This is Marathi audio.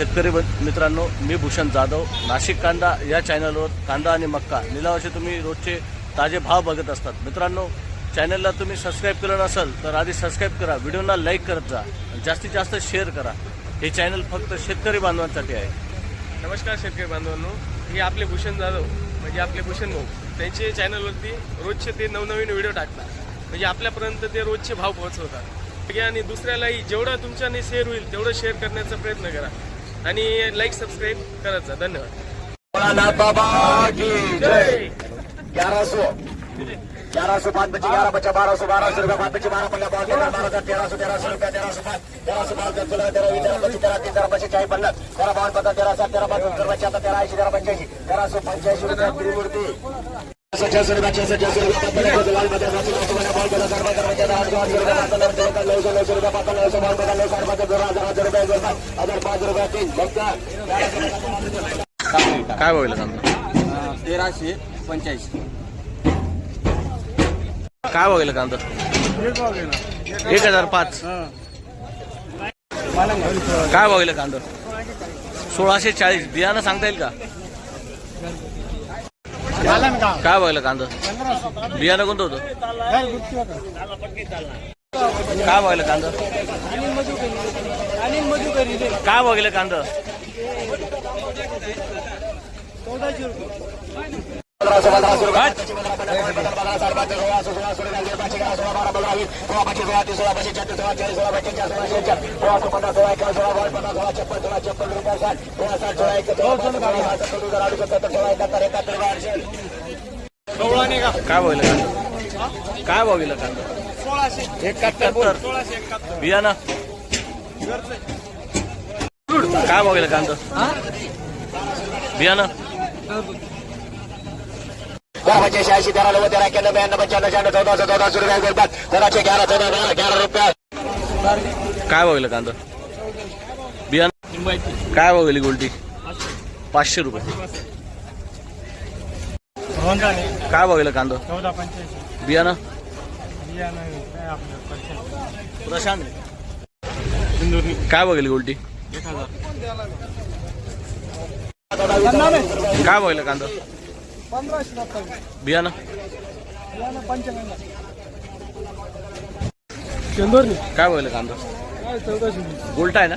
शेतकरी ब- मित्रांनो मी भूषण जाधव. नाशिक कांदा या चॅनलवर कांदा आणि मक्का. निलावाचे तुम्ही रोजचे ताजे भाव बघत असतात. मित्रांनो चॅनलला तुम्ही सबस्क्राईब केलं नसेल तर आधी सबस्क्राईब करा. व्हिडिओना लाईक करत जा. जास्तीत जास्त शेअर करा. हे चॅनल फक्त शेतकरी बांधवांसाठी आहे. नमस्कार शेतकरी बांधवांनो. हे आपले भूषण जाधव म्हणजे आपले भूषण भाऊ. त्यांचे चॅनलवरती रोजचे ते नवनवीन व्हिडिओ टाकतात. म्हणजे आपल्यापर्यंत ते रोजचे भाव पोहोचवतात. आणि दुसऱ्यालाही जेवढा तुमच्याने शेअर होईल तेवढं शेअर करण्याचा प्रयत्न करा. आणि लाईक सबस्क्राईब करत जा धन्यवाद भोलानाथ बाबा की जय ग्यारह सौ ग्यारह सौ पाँच बच्चे ग्यारह बच्चा बारह सौ बारह सौ रुपया पाँच बच्चे बारह पंद्रह बारह तेरह बारह हजार तेरह सौ तेरह सौ रुपया तेरह सौ पाँच तेरह सौ पाँच दस तेरह तेरह पच्चीस तेरह तीस तेरह पच्चीस चाळीस पन्नास तेरह बावन्न पंधरा तेरह सात तेरह पाच सत्तर तेरह तेरह पंच्याऐंशी तेरह सौ पंच्याऐंशी रुपया काय बघितलं कांदा तेराशे पंच्याऐंशी काय बघितलं कांदा एक हजार पाच काय बघितलं कांदा सोळाशे चाळीस बियाणं सांगता येईल का काय बघितलं कांदा? बियाणं कोणतं होतं? काय बघितलं कांदा? काय बघितलं कांदा? रुपया. पंद्रह साढ़े तीस साठ काय बोल काय बोल सोळाशे एकाहत्तर बियाणं. काय बघायला कांदा? बिया ना पच्चीस शहाऐंशी तेरा नव्वद तेरा इक्यानवे ब्याण्णव पंच्याण्णव शहाण्णव चौदा चौदा चौदह सौ रुपया एक बार तेरह छः ग्यारह चौदह बारह ग्यारह रुपया. काय बघितलं कांदा? बियाणं? काय बघली गोल्टी पाचशे रुपये. काय बघितलं कांदा? बियाणं? प्रशांत. काय बघितली गोल्टी काय बघितलं कांदा? बियाणं? काय बघितलं कांदा? गोल्टा आहे ना?